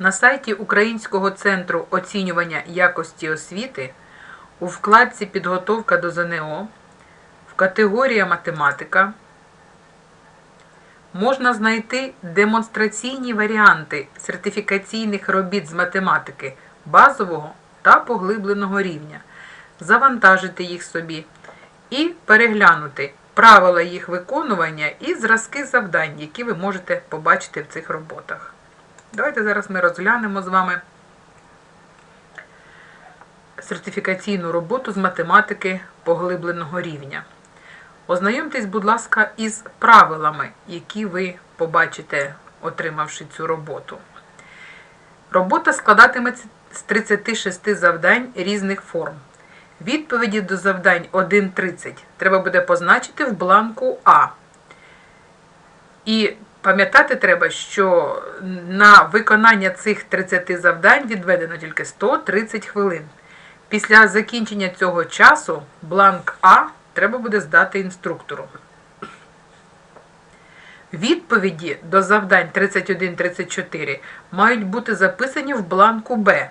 На сайті Українського центру оцінювання якості освіти у вкладці Підготовка до ЗНО в категорія Математика можна знайти демонстраційні варіанти сертифікаційних робіт з математики базового та поглибленого рівня, завантажити їх собі і переглянути правила їх виконування і зразки завдань, які ви можете побачити в цих роботах. Давайте зараз ми розглянемо з вами сертифікаційну роботу з математики поглибленого рівня. Ознайомтесь, будь ласка, із правилами, які ви побачите, отримавши цю роботу. Робота складатиметься з 36 завдань різних форм. Відповіді до завдань 1.30 треба буде позначити в бланку А. І пам'ятати треба, що на виконання цих 30 завдань відведено тільки 130 хвилин. Після закінчення цього часу бланк А треба буде здати інструктору. Відповіді до завдань 31-34 мають бути записані в бланку Б.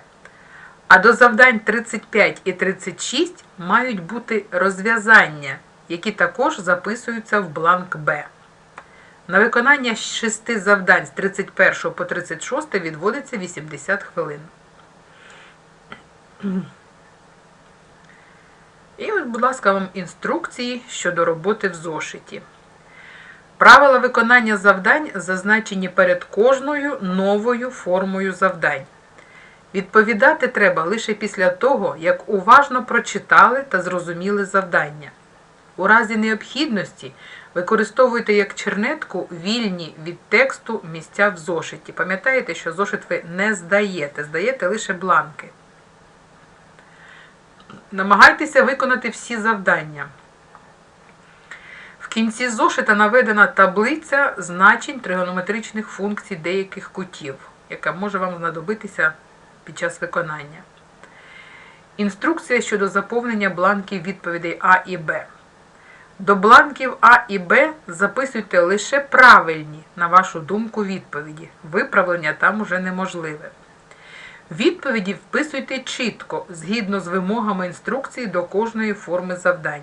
А до завдань 35 і 36 мають бути розв'язання, які також записуються в бланк Б. На виконання шести завдань з 31 по 36 відводиться 80 хвилин. І ось, будь ласка, вам інструкції щодо роботи в зошиті. Правила виконання завдань зазначені перед кожною новою формою завдань. Відповідати треба лише після того, як уважно прочитали та зрозуміли завдання. У разі необхідності використовуйте як чернетку вільні від тексту місця в зошиті. Пам'ятаєте, що зошит ви не здаєте, здаєте лише бланки. Намагайтеся виконати всі завдання. В кінці зошита наведена таблиця значень тригонометричних функцій деяких кутів, яка може вам знадобитися під час виконання. Інструкція щодо заповнення бланків відповідей А і Б. До бланків А і Б записуйте лише правильні, на вашу думку, відповіді. Виправлення там уже неможливе. Відповіді вписуйте чітко, згідно з вимогами інструкції до кожної форми завдань.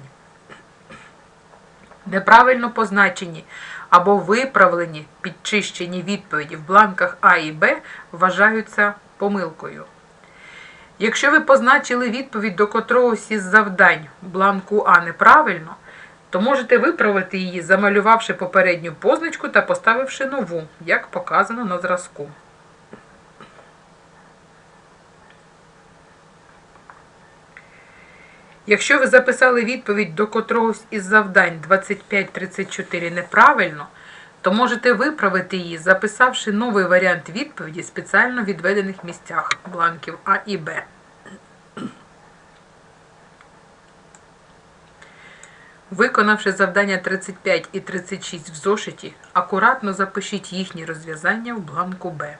Неправильно позначені або виправлені підчищені відповіді в бланках А і Б вважаються помилкою. Якщо ви позначили відповідь до котрогось із завдань бланку А неправильно, то можете виправити її, замалювавши попередню позначку та поставивши нову, як показано на зразку. Якщо ви записали відповідь до котрогось із завдань 2534 неправильно, то можете виправити її, записавши новий варіант відповіді в спеціально відведених місцях бланків А і Б. Виконавши завдання 35 і 36 в зошиті, акуратно запишіть їхні розв'язання в бланку Б.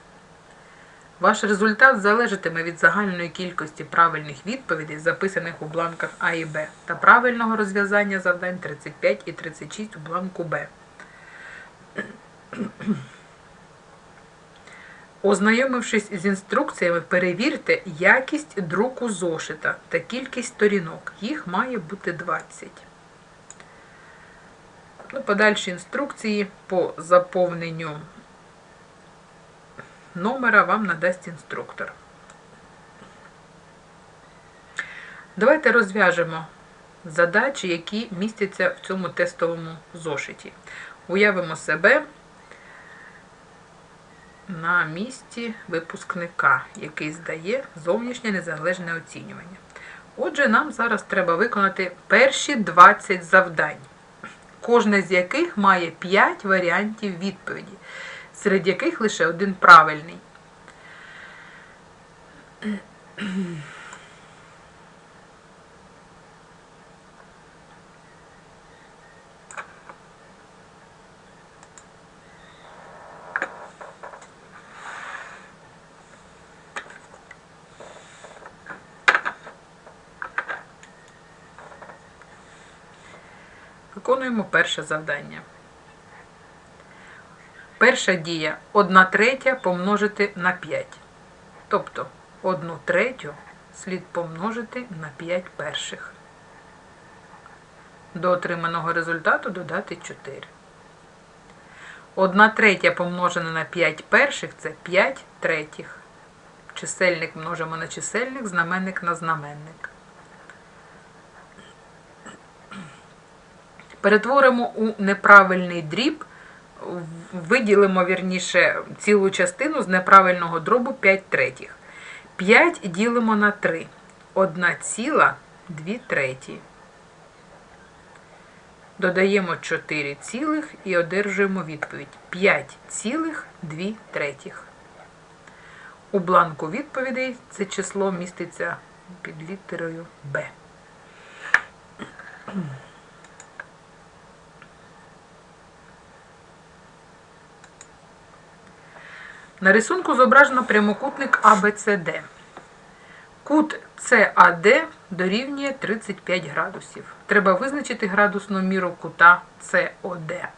Ваш результат залежатиме від загальної кількості правильних відповідей, записаних у бланках А і Б, та правильного розв'язання завдань 35 і 36 у бланку Б. Ознайомившись з інструкціями, перевірте якість друку зошита та кількість сторінок. Їх має бути 20. Подальші інструкції по заповненню номера вам надасть інструктор. Давайте розв'яжемо задачі, які містяться в цьому тестовому зошиті. Уявимо себе на місці випускника, який здає зовнішнє незалежне оцінювання. Отже, нам зараз треба виконати перші 20 завдань, кожне з яких має 5 варіантів відповіді серед яких лише один правильний. Виконуємо перше завдання. Перша дія 1 третя помножити на 5. Тобто 1 третю слід помножити на 5 перших. До отриманого результату додати 4. 1 третя помножена на 5 перших це 5 третіх. Чисельник множимо на чисельник, знаменник на знаменник. Перетворимо у неправильний дріб, виділимо вірніше цілу частину з неправильного дробу 5 третіх. 5 ділимо на 3. 1 ціла 2 треті. Додаємо 4 цілих і одержуємо відповідь 5 цілих 2 третіх. У бланку відповідей це число міститься під літерою Б. На рисунку зображено прямокутник ABCD. Кут CAD дорівнює 35 градусів. Треба визначити градусну міру кута COD.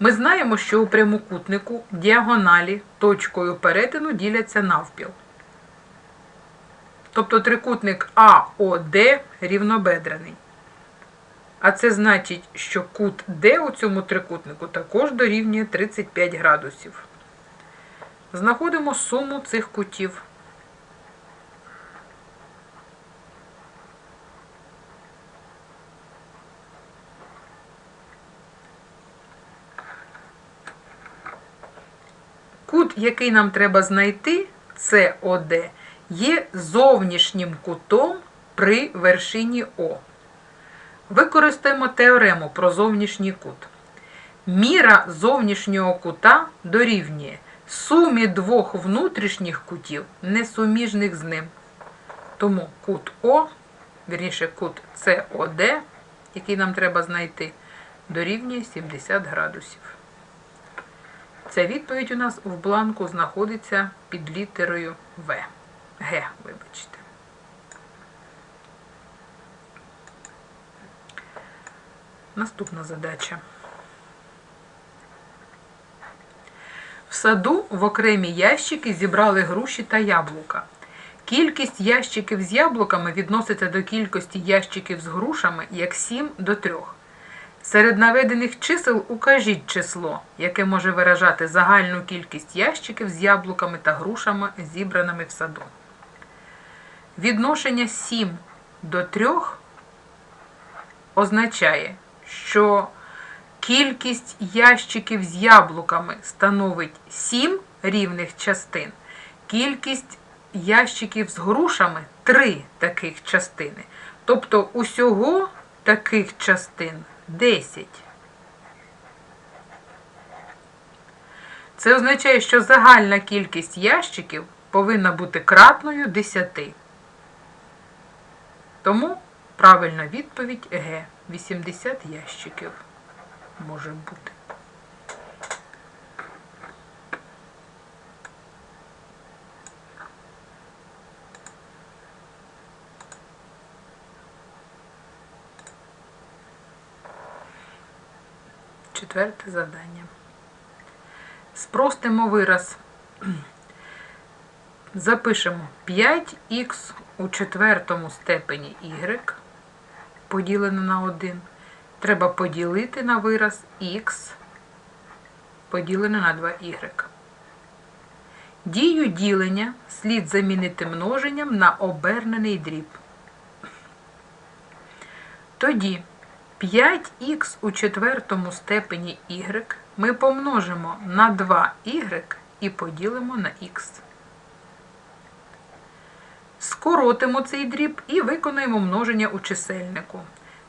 Ми знаємо, що у прямокутнику діагоналі точкою перетину діляться навпіл. Тобто трикутник АОД рівнобедрений. А це значить, що кут D у цьому трикутнику також дорівнює 35 градусів. Знаходимо суму цих кутів. Кут, який нам треба знайти, СОД, є зовнішнім кутом при вершині О. Використаємо теорему про зовнішній кут. Міра зовнішнього кута дорівнює сумі двох внутрішніх кутів, несуміжних з ним. Тому кут О, вірніше кут СОД, який нам треба знайти, дорівнює 70 градусів. Ця відповідь у нас в бланку знаходиться під літерою В. Г, вибачте. Наступна задача. В саду в окремі ящики зібрали груші та яблука. Кількість ящиків з яблуками відноситься до кількості ящиків з грушами як 7 до 3. Серед наведених чисел укажіть число, яке може виражати загальну кількість ящиків з яблуками та грушами, зібраними в саду. Відношення 7 до 3 означає, що кількість ящиків з яблуками становить 7 рівних частин, кількість ящиків з грушами 3 таких частини. Тобто усього таких частин 10. Це означає, що загальна кількість ящиків повинна бути кратною 10. Тому правильна відповідь Г. 80 ящиків може бути. Четверте завдання. Спростимо вираз. Запишемо 5х у четвертому степені y поділене на 1. Треба поділити на вираз х поділене на 2y. Дію ділення слід замінити множенням на обернений дріб. Тоді 5х у четвертому степені y ми помножимо на 2y і поділимо на х. Скоротимо цей дріб і виконуємо множення у чисельнику.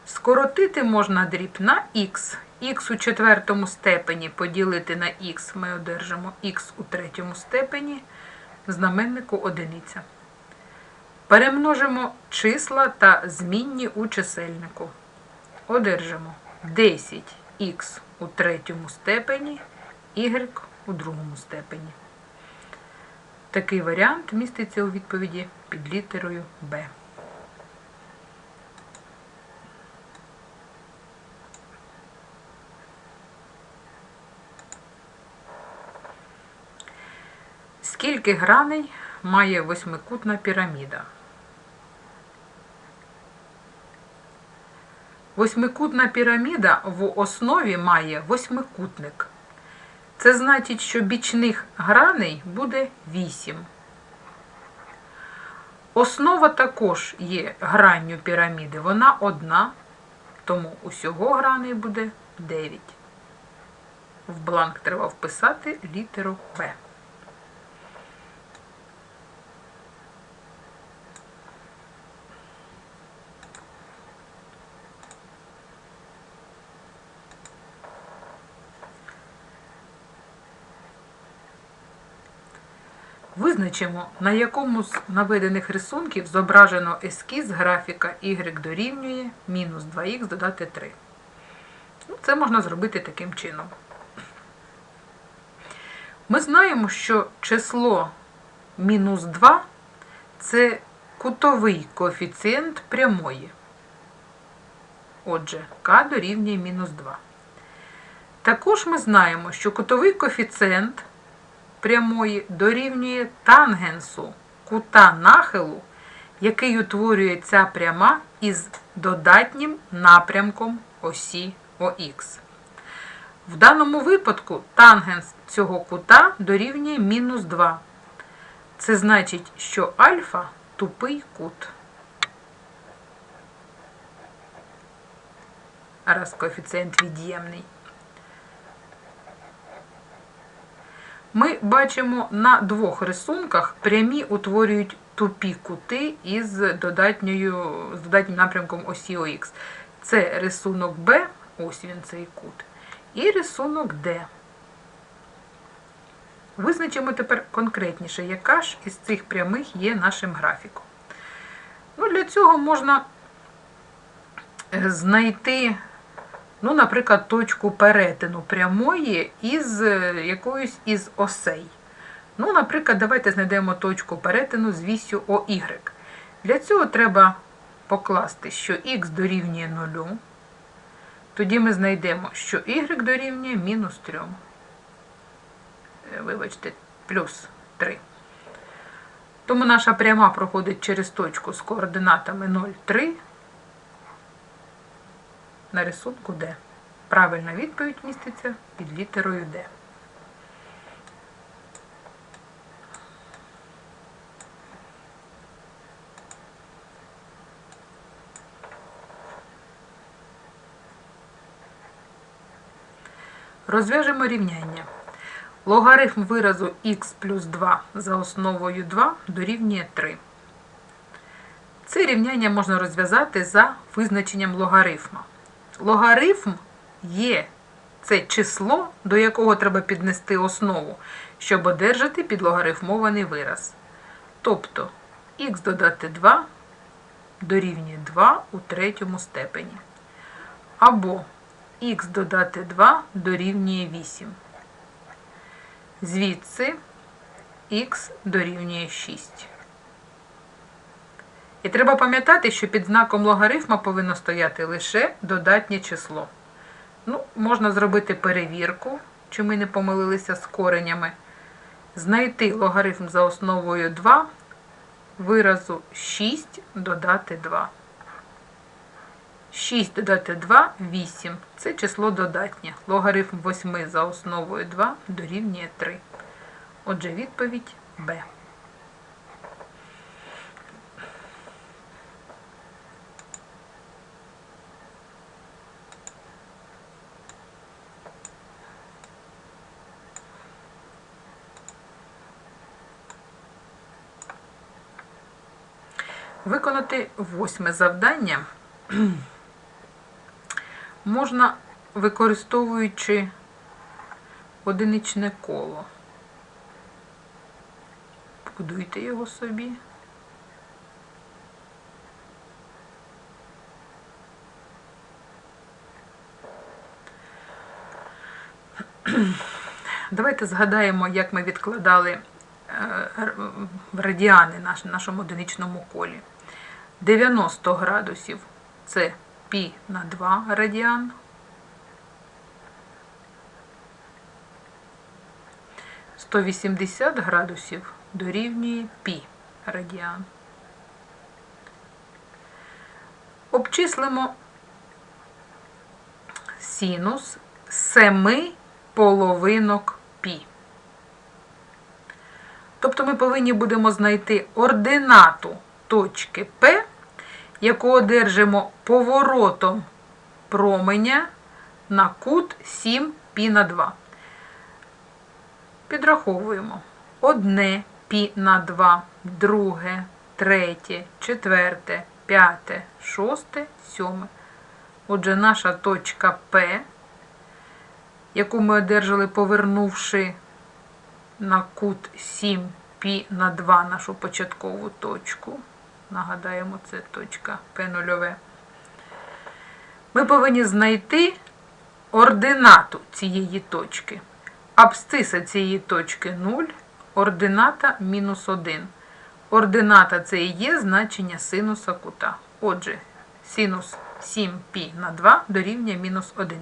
Скоротити можна дріб на х. х у четвертому степені поділити на х ми одержимо х у третьому степені, знаменнику одиниця. Перемножимо числа та змінні у чисельнику. Одержимо 10х у третьому степені, y у другому степені. Такий варіант міститься у відповіді під літерою Б. Скільки граней має восьмикутна піраміда? Восьмикутна піраміда в основі має восьмикутник. Це значить, що бічних граней буде 8. Основа також є гранню піраміди. Вона одна, тому усього граней буде 9. В бланк треба вписати літеру Б. Визначимо, на якому з наведених рисунків зображено ескіз графіка y дорівнює мінус 2х додати 3. Ну, Це можна зробити таким чином. Ми знаємо, що число мінус 2 це кутовий коефіцієнт прямої. Отже, k дорівнює мінус 2. Також ми знаємо, що кутовий коефіцієнт прямої дорівнює тангенсу кута нахилу, який утворює ця пряма із додатнім напрямком осі ОХ. В даному випадку тангенс цього кута дорівнює мінус 2. Це значить, що альфа тупий кут. Раз коефіцієнт від'ємний. Ми бачимо на двох рисунках прямі утворюють тупі кути із додатньою, з додатнім напрямком осі ОХ. Це рисунок Б, ось він цей кут, і рисунок Д. Визначимо тепер конкретніше, яка ж із цих прямих є нашим графіком. Ну, Для цього можна знайти ну, наприклад, точку перетину прямої із е, якоюсь із осей. Ну, Наприклад, давайте знайдемо точку перетину з вісю ОY. Для цього треба покласти, що х дорівнює 0. Тоді ми знайдемо, що y дорівнює мінус 3. Е, вибачте, плюс 3. Тому наша пряма проходить через точку з координатами 0, 3 на рисунку Д. Правильна відповідь міститься під літерою Д. Розв'яжемо рівняння. Логарифм виразу х плюс 2 за основою 2 дорівнює 3. Це рівняння можна розв'язати за визначенням логарифма. Логарифм є це число, до якого треба піднести основу, щоб одержати підлогарифмований вираз. Тобто х додати 2 дорівнює 2 у третьому степені. Або х додати 2 дорівнює 8. Звідси х дорівнює 6. І треба пам'ятати, що під знаком логарифма повинно стояти лише додатнє число. Ну, Можна зробити перевірку, чи ми не помилилися з коренями. Знайти логарифм за основою 2, виразу 6 додати 2. 6 додати 2 8. Це число додатнє. Логарифм 8 за основою 2 дорівнює 3. Отже, відповідь Б. Виконати восьме завдання можна використовуючи одиничне коло. Будуйте його собі. Давайте згадаємо, як ми відкладали е, радіани в нашому одиничному колі. 90 градусів це пі на 2 радіан. 180 градусів дорівнює пі радіан. Обчислимо синус 7 половинок пі. Тобто ми повинні будемо знайти ординату точки П, яку одержимо поворотом променя на кут 7 пі на 2. Підраховуємо. Одне пі на 2, друге, третє, четверте, п'яте, шосте, сьоме. Отже, наша точка П, яку ми одержали, повернувши на кут 7 пі на 2 нашу початкову точку. Нагадаємо, це точка П0. Ми повинні знайти ординату цієї точки. Абсциса цієї точки 0, ордината мінус 1. Ордината це і є значення синуса кута. Отже, синус 7π на 2 дорівнює мінус 1.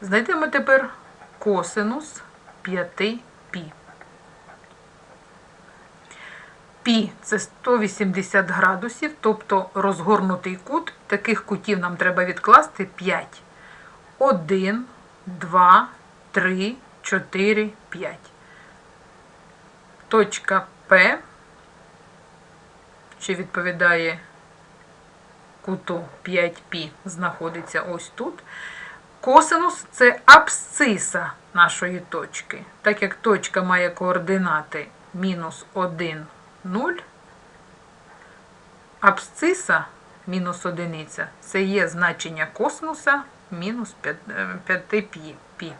Знайдемо тепер косинус 5π. Пі це 180 градусів, тобто розгорнутий кут. Таких кутів нам треба відкласти 5. 1, 2, 3, 4, 5. Точка П, що відповідає куту 5π, знаходиться ось тут. Косинус це абсциса нашої точки. Так як точка має координати мінус 1, 0, абсциса мінус одиниця це є значення космоса мінус 5 пі.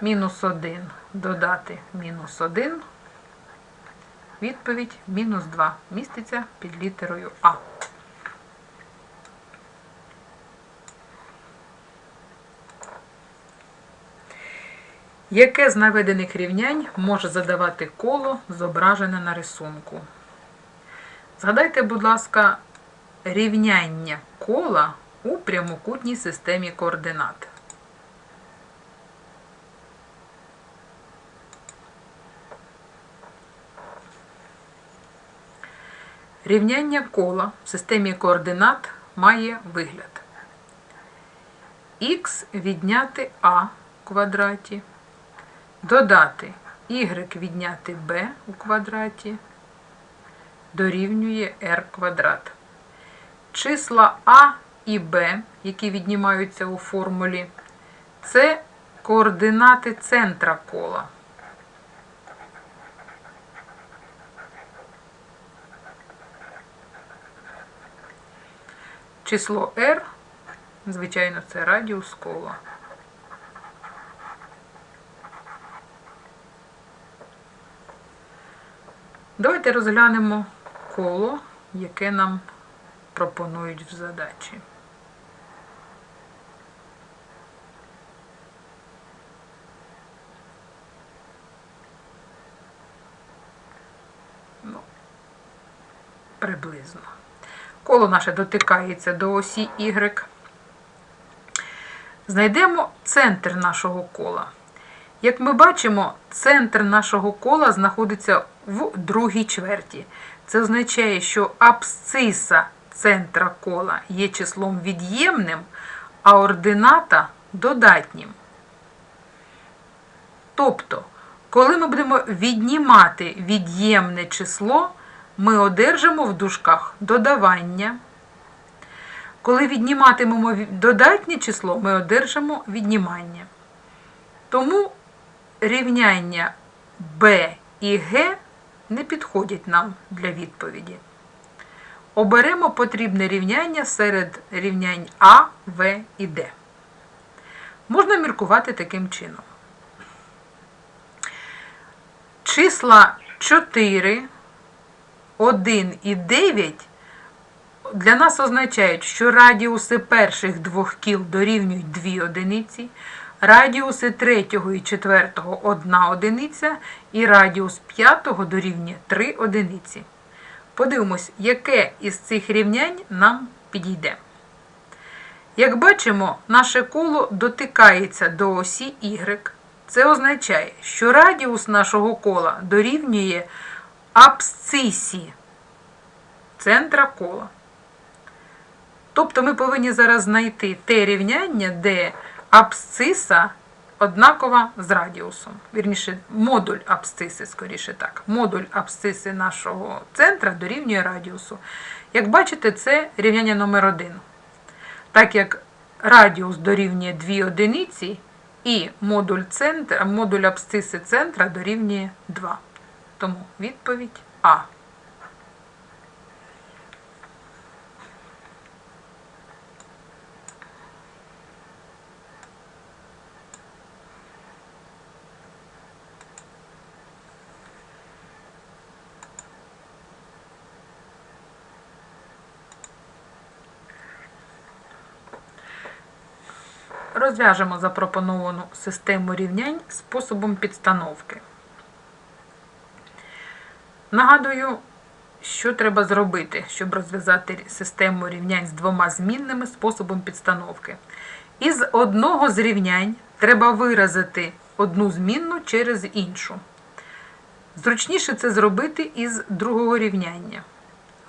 Мінус 1 додати мінус 1. Відповідь мінус 2 міститься під літерою А. Яке з наведених рівнянь може задавати коло, зображене на рисунку? Згадайте, будь ласка, рівняння кола у прямокутній системі координат. Рівняння кола в системі координат має вигляд. Х відняти а в квадраті, додати y відняти b у квадраті дорівнює r квадрат. Числа а і b, які віднімаються у формулі, це координати центра кола. Число r, звичайно, це радіус кола. Давайте розглянемо коло, яке нам пропонують в задачі. Ну, приблизно. Коло наше дотикається до осі Y. Знайдемо центр нашого кола. Як ми бачимо, центр нашого кола знаходиться в другій чверті. Це означає, що абсциса центра кола є числом від'ємним, а ордината додатнім. Тобто, коли ми будемо віднімати від'ємне число, ми одержимо в дужках додавання. Коли відніматимемо додатнє число, ми одержимо віднімання. Тому рівняння b і g не підходять нам для відповіді. Оберемо потрібне рівняння серед рівнянь А, В і Д. Можна міркувати таким чином. Числа 4, 1 і 9 для нас означають, що радіуси перших двох кіл дорівнюють 2 одиниці, радіуси третього і четвертого – 1 одиниця, і радіус п'ятого дорівнює 3 одиниці. Подивимось, яке із цих рівнянь нам підійде. Як бачимо, наше коло дотикається до осі Y. Це означає, що радіус нашого кола дорівнює абсцисі центра кола. Тобто ми повинні зараз знайти те рівняння, де абсциса однакова з радіусом. Вірніше, модуль абсциси, скоріше так. Модуль абсциси нашого центра дорівнює радіусу. Як бачите, це рівняння номер 1 Так як радіус дорівнює 2 одиниці, і модуль, центр, модуль абсциси центра дорівнює 2. Тому відповідь А. Розв'яжемо запропоновану систему рівнянь способом підстановки. Нагадую, що треба зробити, щоб розв'язати систему рівнянь з двома змінними способом підстановки. Із одного з рівнянь треба виразити одну змінну через іншу. Зручніше це зробити із другого рівняння.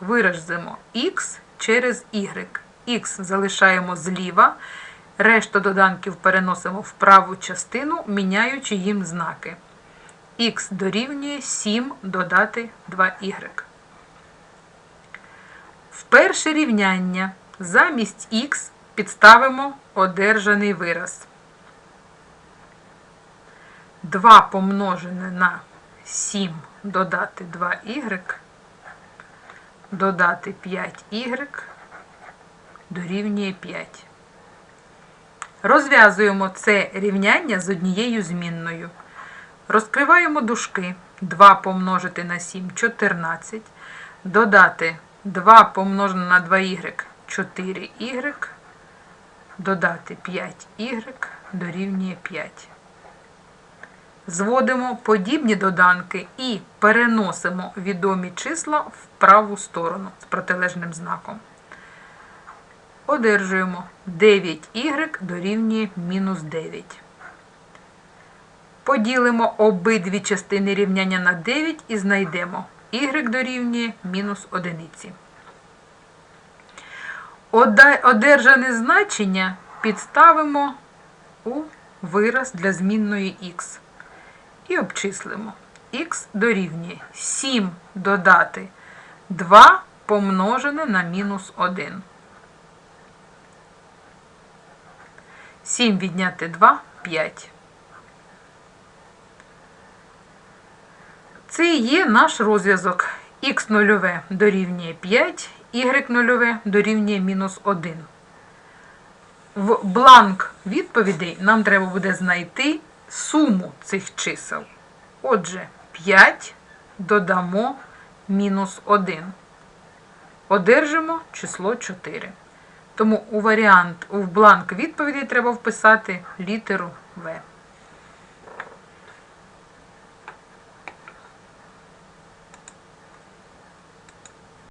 Виразимо х через y. Х залишаємо зліва. Решту доданків переносимо в праву частину, міняючи їм знаки. Х дорівнює 7 додати 2y. В перше рівняння замість х підставимо одержаний вираз. 2 помножене на 7 додати 2y, додати 5y дорівнює 5. Розв'язуємо це рівняння з однією змінною. Розкриваємо дужки. 2 помножити на 7 14. Додати 2 помножене на 2y 4y. Додати 5y дорівнює 5. Зводимо подібні доданки і переносимо відомі числа в праву сторону з протилежним знаком. Одержуємо 9y дорівнює мінус 9. Поділимо обидві частини рівняння на 9 і знайдемо y дорівнює мінус 1. Одержане значення підставимо у вираз для змінної х. І обчислимо. х дорівнює 7 додати 2 помножене на мінус 1. 7 відняти 2 5. Це є наш розв'язок. х нульове дорівнює 5, y нульове дорівнює мінус 1. В бланк відповідей нам треба буде знайти суму цих чисел. Отже, 5 додамо мінус 1. Одержимо число 4. Тому у варіант, у бланк відповіді треба вписати літеру В.